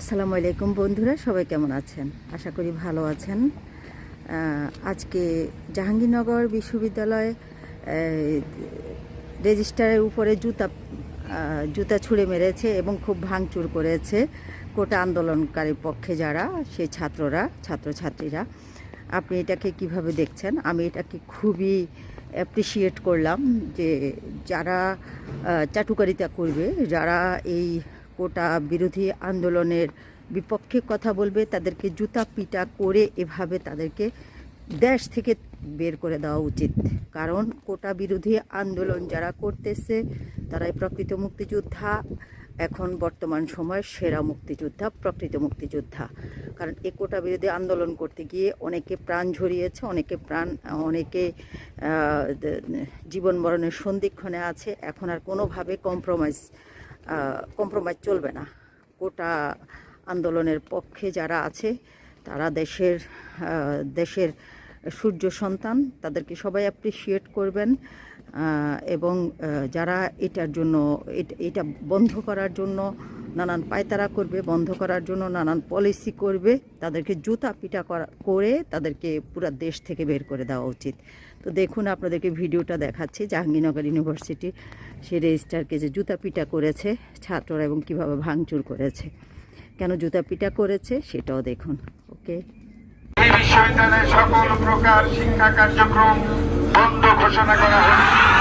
আসসালামু আলাইকুম বন্ধুরা, সবাই কেমন আছেন? আশা করি ভালো আছেন। আজকে জাহাঙ্গীরনগর বিশ্ববিদ্যালয়ে রেজিস্টারের উপরে জুতা জুতা ছুঁড়ে মেরেছে এবং খুব ভাঙচুর করেছে কোটা আন্দোলনকারীর পক্ষে যারা সেই ছাত্ররা, ছাত্রছাত্রীরা। আপনি এটাকে কীভাবে দেখছেন? আমি এটাকে খুবই অ্যাপ্রিসিয়েট করলাম যে যারা চাটুকারিতা করবে, যারা এই কোটা বিরোধী আন্দোলনের বিপক্ষে কথা বলবে, তাদেরকে জুতা পিটা করে এভাবে তাদেরকে দেশ থেকে বের করে দেওয়া উচিত। কারণ কোটা বিরোধী আন্দোলন যারা করতেছে, তারাই প্রকৃত মুক্তিযোদ্ধা। এখন বর্তমান সময় সেরা মুক্তিযোদ্ধা, প্রকৃত মুক্তিযোদ্ধা। কারণ এ কোটা বিরোধী আন্দোলন করতে গিয়ে অনেকে প্রাণ ঝরিয়েছে, অনেকে প্রাণ, অনেকে জীবন মরণের সন্ধিক্ষণে আছে। এখন আর কোনোভাবে কম্প্রোমাইজ কম্প্রোমাইজ চলবে না। গোটা আন্দোলনের পক্ষে যারা আছে, তারা দেশের দেশের সূর্য সন্তান, তাদেরকে সবাই অ্যাপ্রিসিয়েট করবেন এবং যারা এটার জন্য এট- বন্ধ করার জন্য নানান পায়তারা করবে, বন্ধ করার জন্য নানান পলিসি করবে। তাদেরকে জুতা পিটা করা, করে তাদেরকে পুরো দেশ থেকে বের করে দেওয়া উচিত। তো দেখুন, আপনাদেরকে ভিডিওটা দেখাচ্ছি। জাহাঙ্গীরনগর ইউনিভার্সিটি সে রেজিস্টারকে যে জুতা পিটা করেছে, ছাত্ররা এবং কীভাবে ভাঙচুর করেছে। কেন জুতা পিটা করেছে সেটাও দেখুন, ওকে? বিশ্ববিদ্যালয়ে সকল প্রকার শিক্ষা কার্যক্রম বন্ধ ঘোষণা করা হয়েছে।